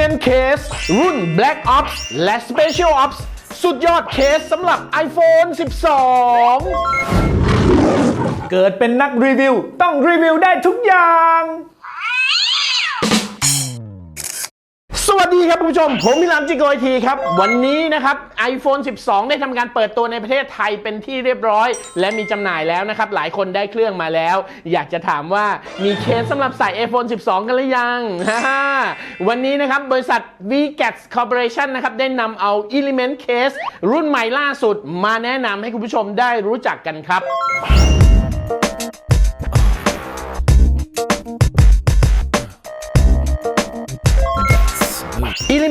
Element Case รุ่น Black Ops และ Special Ops สุดยอดเคสสำหรับ iPhone 12 เกิดเป็นนักรีวิว ต้องรีวิวได้ทุกอย่าง ดีครับคุณผู้ชม ผมมิลามจิโกไอทีครับ วันนี้นะครับ iPhone 12 ได้ทำการเปิดตัวในประเทศไทยเป็นที่เรียบร้อย และมีจำหน่ายแล้วนะครับ หลายคนได้เครื่องมาแล้ว อยากจะถามว่ามีเคสสำหรับใส่ iPhone 12 กันหรือยัง วันนี้นะครับ บริษัท VGAT Corporation นะครับ ได้นำเอา Element Case รุ่นใหม่ล่าสุด มาแนะนำให้คุณผู้ชมได้รู้จักกันครับ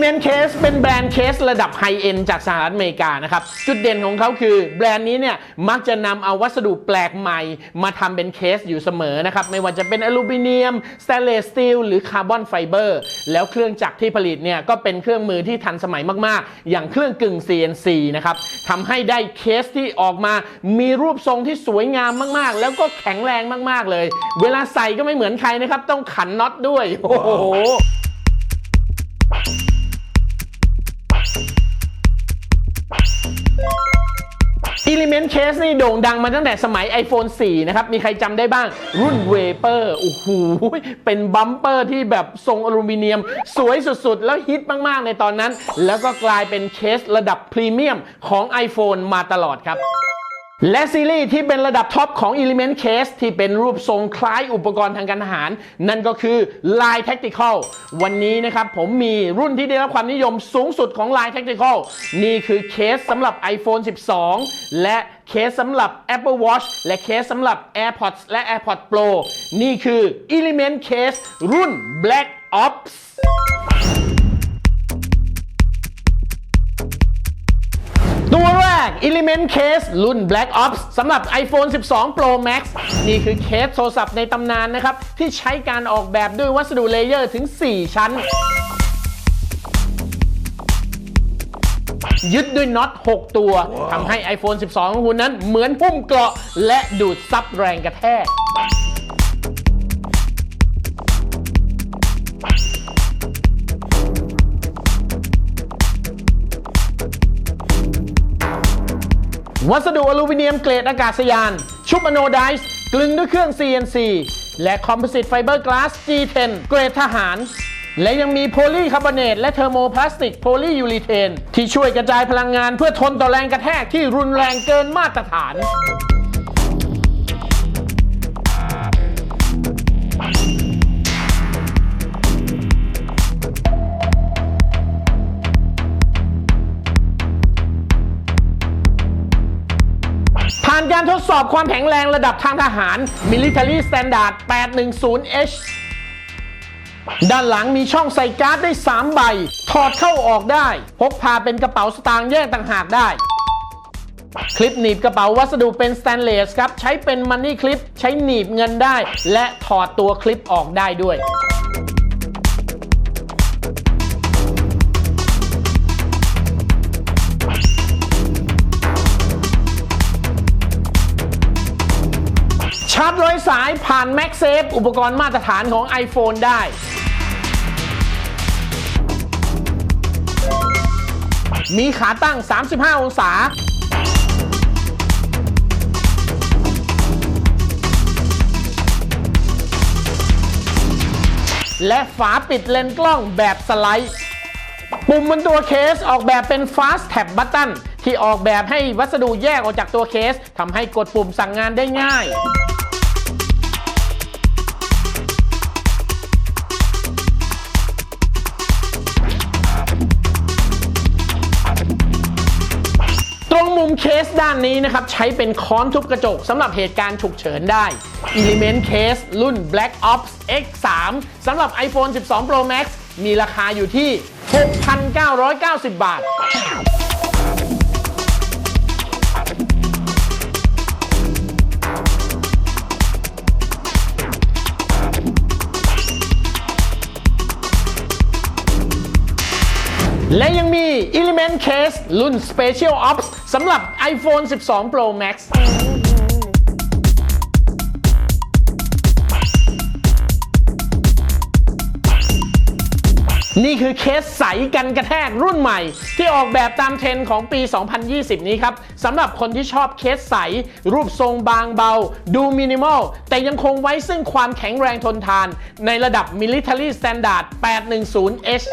Element Case เป็นแบรนด์เคสระดับไฮเอ็นจากสหรัฐอเมริกานะครับ จุดเด่นของเขาคือแบรนด์นี้เนี่ยมักจะนำเอาวัสดุแปลกใหม่ มาทำเป็นเคสอยู่เสมอนะครับ ไม่ว่าจะเป็นอลูมิเนียมสแตนเลสสตีลหรือคาร์บอนไฟเบอร์แล้วเครื่องจักรที่ผลิตเนี่ยก็เป็นเครื่องมือที่ทันสมัยมากๆ อย่างเครื่องกึ่ง CNC นะครับทำให้ได้เคสที่ออกมามีรูปทรงที่สวยงามมากๆ แล้วก็แข็งแรงมากๆเลย เวลาใส่ก็ไม่เหมือนใครนะครับ ต้องขันน็อตด้วย โอ้โห Element Case นี่โด่งดังมาตั้งแต่สมัย iPhone 4 นะครับ มีใครจำได้บ้างรุ่น Vapor โอ้โห เป็นบัมเปอร์ที่แบบทรงอลูมิเนียม สวยสุดๆ แล้วฮิตมากๆ ในตอนนั้น แล้วก็กลายเป็นเคสระดับพรีเมียมของ iPhone มาตลอดครับ และซีรีส์ที่เป็นระดับท็อปของ Element Case ที่เป็นรูปทรงคล้ายอุปกรณ์ทางการทหาร นั่นก็คือ Line Tactical วันนี้นะครับผมมีรุ่นที่ได้รับความนิยมสูงสุดของ Line Tactical นี่คือเคสสำหรับ iPhone 12 และเคสสำหรับ Apple Watch และเคสสำหรับ AirPods และ AirPods Pro นี่คือ Element Case รุ่น Black Ops ตัวแร ก Element Case รุ่น Black Ops สำหรับ iPhone 12 Pro Max นี่คือเคสโทรศัพท์ในตำนานนะครับ ที่ใช้การออกแบบด้วยวัสดุเลเยอร์ถึง 4 ชั้น ยึดด้วยน็อต 6 ตัวทำให้ iPhone 12 ของคุณนั้นเหมือนหุ้มเกราะ และดูดซับแรงกระแทก วัสดุอลูมิเนียมเกรดอากาศยาน ชุบอโนไดส์กลึงด้วยเครื่อง CNC และคอมโพสิตไฟเบอร์กลาส G10 เกรดทหาร และยังมีโพลีคาร์บอเนตและเทอร์โมพลาสติกโพลียูรีเทนที่ช่วยกระจายพลังงานเพื่อทนต่อแรงกระแทกที่รุนแรงเกินมาตรฐานานการทดสอบความแข็งแรงระดับทางทหาร Military Standard 810H ด้านหลังมีช่องใส่การ์ดได้ 3 ใบ ถอดเข้าออกได้ พกพาเป็นกระเป๋าสตางค์แยกต่างหากได้ คลิปหนีบกระเป๋าวัสดุเป็นสแตนเลสครับ ใช้เป็นมันนี่คลิป ใช้หนีบเงินได้ และถอดตัวคลิปออกได้ด้วย สายผ่าน MagSafe อุปกรณ์มาตรฐานของ iPhone ได้ มีขาตั้ง 35 องศา และฝาปิดเลนส์กล้องแบบสไลด์ ปุ่มบนตัวเคสออกแบบเป็น Fast Tab Button ที่ออกแบบให้วัสดุแยกออกจากตัวเคสทำให้กดปุ่มสั่งงานได้ง่าย เคสด้านนี้นะครับ ใช้เป็นค้อนทุบกระจกสำหรับเหตุการณ์ฉุกเฉินได้ Element Case รุ่น Black Ops X3 สำหรับ iPhone 12 Pro Max มีราคาอยู่ที่ 6,990 บาท และยังมี Element Case รุ่น Special Ops สำหรับ iPhone 12 Pro Max นี่คือเคสใสกันกระแทกรุ่นใหม่ ที่ออกแบบตามเทรนด์ของปี 2020 นี้ครับสำหรับคนที่ชอบเคสใส รูปทรงบางเบา ดูมินิมอล แต่ยังคงไว้ซึ่งความแข็งแรงทนทาน ในระดับ Military Standard 810H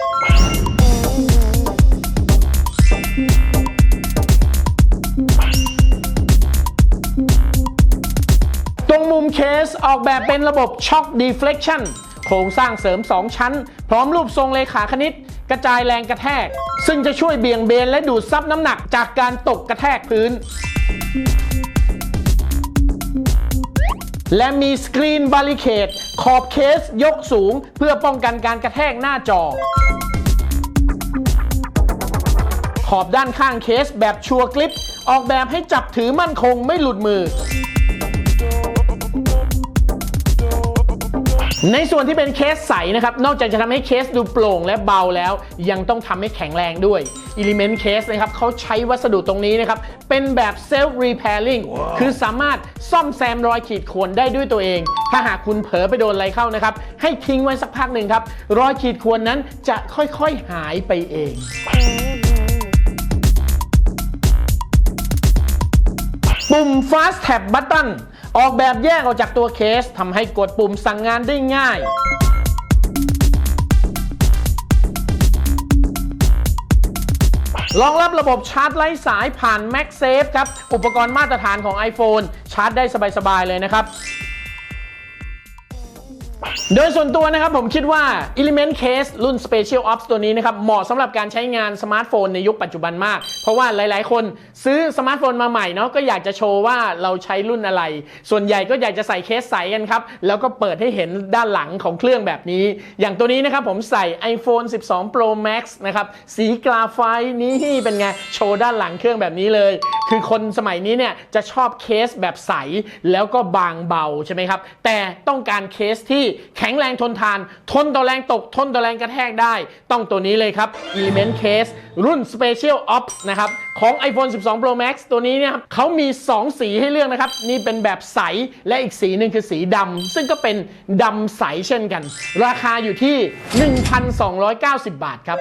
มุมเคสออกแบบเป็นระบบ Shock Deflection โครงสร้างเสริม 2 ชั้น พร้อมรูปทรงเลขาคณิต กระจายแรงกระแทก ซึ่งจะช่วยเบี่ยงเบนและดูดซับน้ำหนักจากการตกกระแทกพื้น และมีสกรีนบาริเคดขอบเคสยกสูงเพื่อป้องกันการกระแทกหน้าจอ ขอบด้านข้างเคสแบบชัวร์กลิป ออกแบบให้จับถือมั่นคงไม่หลุดมือ ในส่วนที่เป็นเคสใสนะครับ นอกจากจะทำให้เคสดูโปร่งและเบาแล้ว ยังต้องทำให้แข็งแรงด้วย Element Case นะครับเขาใช้วัสดุตรงนี้นะครับ เป็นแบบ Self Repairing คือสามารถซ่อมแซมรอยขีดข่วนได้ด้วยตัวเอง ถ้าหากคุณเผลอไปโดนอะไรเข้านะครับ ให้ทิ้งไว้สักพักหนึ่งครับ รอยขีดข่วนนั้นจะค่อยๆหายไปเองปุ่ม Fast Tab Button ออกแบบแยกออกจากตัวเคสทำให้กดปุ่มสั่งงานได้ง่ายรองรับระบบชาร์จไร้สายผ่าน MagSafe ครับ อุปกรณ์มาตรฐานของ iPhone ชาร์จได้สบาย ๆ เลยนะครับ โดยส่วนตัวนะครับผมคิดว่า Element Case รุ่น Special Ops ตัวนี้นะครับเหมาะสำหรับการใช้งานสมาร์ทโฟนในยุคปัจจุบันมาก เพราะว่าหลายๆ คนซื้อสมาร์ทโฟนมาใหม่เนาะก็อยากจะโชว์ว่าเราใช้รุ่นอะไร ส่วนใหญ่ก็อยากจะใส่เคสใสกันครับ แล้วก็เปิดให้เห็นด้านหลังของเครื่องแบบนี้ อย่างตัวนี้นะครับผมใส่ iPhone 12 Pro Max นะครับสีกราไฟต์นี่เป็นไง โชว์ด้านหลังเครื่องแบบนี้เลย คือคนสมัยนี้เนี่ยจะชอบเคสแบบใสแล้วก็บางเบาใช่ไหมครับ แต่ต้องการเคสที่แข็งแรงทนทาน ทนต่อแรงตก ทนต่อแรงกระแทกได้ ต้องตัวนี้เลยครับ Element Case รุ่น Special Ops นะครับ ของ iPhone 12 Pro Max ตัวนี้เนี่ยครับเขามี 2 สีให้เลือกนะครับ นี่เป็นแบบใสและอีกสีหนึ่งคือสีดำซึ่งก็เป็นดำใสเช่นกัน ราคาอยู่ที่ 1,290 บาทครับ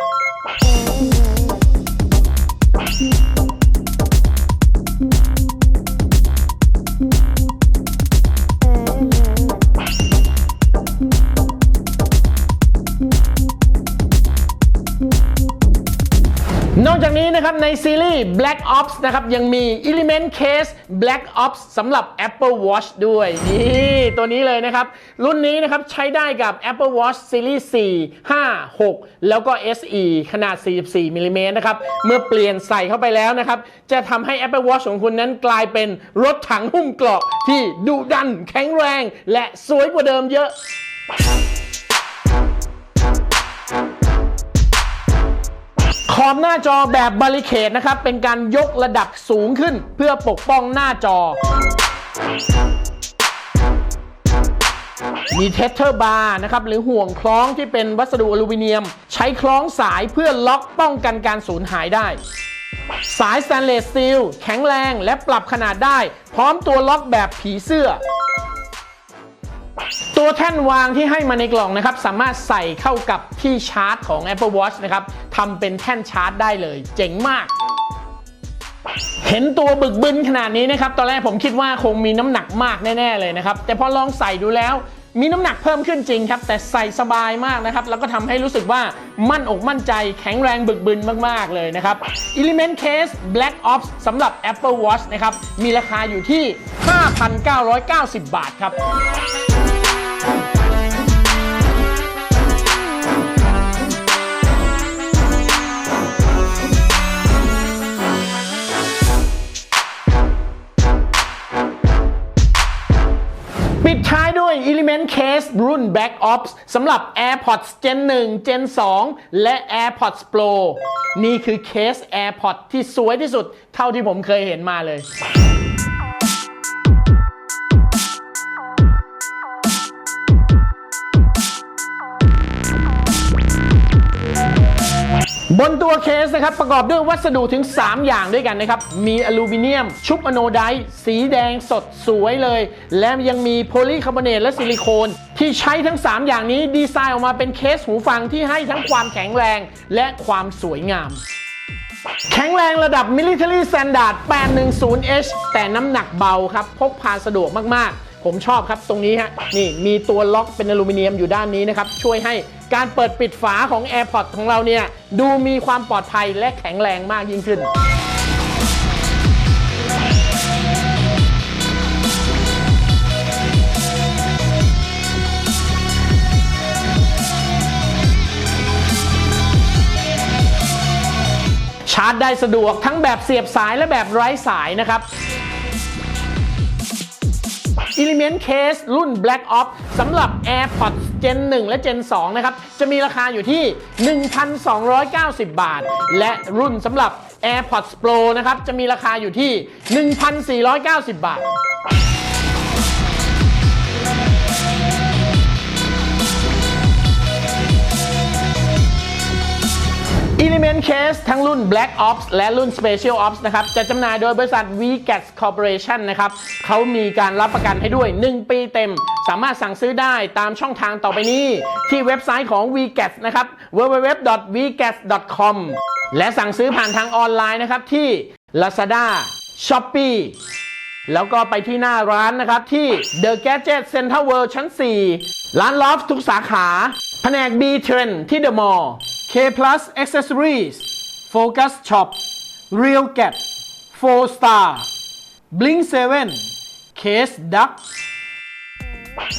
นี้นะครับในซีรีส์ Black Ops นะครับยังมี Element Case Black Ops สำหรับ Apple Watch ด้วยนี่ตัวนี้เลยนะครับ รุ่นนี้นะครับใช้ได้กับ Apple Watch Series 4 5 6 แล้วก็ SE ขนาด 44มิลลิเมตรนะครับ เมื่อเปลี่ยนใส่เข้าไปแล้วนะครับ จะทำให้ Apple Watch ของคุณนั้นกลายเป็นรถถังหุ้มเกราะที่ดุดัน แข็งแรง และสวยกว่าเดิมเยอะ อบหน้าจอแบบบาริเคดนะครับ เป็นการยกระดับสูงขึ้นเพื่อปกป้องหน้าจอ มีเทสเทอร์บาร์นะครับหรือห่วงคล้องที่เป็นวัสดุอลูมิเนียม ใช้คล้องสายเพื่อล็อกป้องกันการสูญหายได้ สายสแตนเลสสตีลแข็งแรงและปรับขนาดได้ พร้อมตัวล็อกแบบผีเสื้อ ตัวแท่นวางที่ให้มาในกล่องนะครับ สามารถใส่เข้ากับที่ชาร์จของ Apple Watch นะครับทำเป็นแท่นชาร์จได้เลย เจ๋งมาก เห็นตัวบึกบึนขนาดนี้นะครับ ตอนแรกผมคิดว่าคงมีน้ำหนักมากแน่ ๆ เลยนะครับ แต่พอลองใส่ดูแล้วมีน้ำหนักเพิ่มขึ้นจริงครับ แต่ใส่สบายมากนะครับ แล้วก็ทำให้รู้สึกว่ามั่นอกมั่นใจแข็งแรงบึกบึนมาก ๆ เลยนะครับ Element Case Black Ops สำหรับ Apple Watch นะครับ มีราคาอยู่ที่ 5,990 บาทครับ นเคสรุ่น Back Ops สำหรับ AirPods Gen 1 Gen 2 และ AirPods Pro นี่คือเคส AirPods ที่สวยที่สุดเท่าที่ผมเคยเห็นมาเลย บนตัวเคสนะครับ ประกอบด้วยวัสดุถึง 3 อย่างด้วยกันนะครับ มีอลูมิเนียม ชุบอโนไดต์สีแดงสดสวยเลย และยังมีโพลีคาร์บอเนตและซิลิโคน ที่ใช้ทั้ง 3 อย่างนี้ดีไซน์ออกมาเป็นเคสหูฟังที่ให้ทั้งความแข็งแรงและความสวยงาม แข็งแรงระดับ Military Standard 810H แต่น้ำหนักเบาครับ พกพาสะดวกมากๆ ผมชอบครับตรงนี้ฮะนี่มีตัวล็อกเป็นอลูมิเนียมอยู่ด้านนี้นะครับ ช่วยให้การเปิดปิดฝาของ AirPods ของเราเนี่ย ดูมีความปลอดภัยและแข็งแรงมากยิ่งขึ้นชาร์จได้สะดวกทั้งแบบเสียบสายและแบบไร้สายนะครับ Element Case รุ่น Black Ops สำหรับ AirPods Gen 1 และ Gen 2 นะครับ จะมีราคาอยู่ที่ 1,290 บาท และรุ่นสำหรับ AirPods Pro นะครับ จะมีราคาอยู่ที่ 1,490 บาท Element Case ทั้งรุ่น Black Ops และรุ่น Special Ops นะครับ จะจำหน่ายโดยบริษัท VGAS Corporation นะครับเขามีการรับประกันให้ด้วย 1 ปีเต็ม สามารถสั่งซื้อได้ตามช่องทางต่อไปนี้ ที่เว็บไซต์ของ VGAS นะครับ www.vgas.com และสั่งซื้อผ่านทางออนไลน์นะครับที่ Lazada Shopee แล้วก็ไปที่หน้าร้านนะครับที่ The Gadget Center World ชั้น 4 ร้านลอฟทุกสาขา แผนก B Trend ที่ The Mall K Plus Accessories Focus Shop Real Get 4 Star Blink 7 Case Duck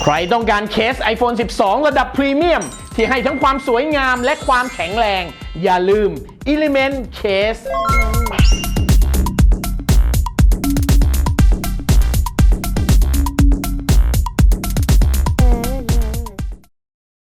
ใครต้องการเคส iPhone 12 ระดับพรีเมียม ที่ให้ทั้งความสวยงามและความแข็งแรง อย่าลืม Element Case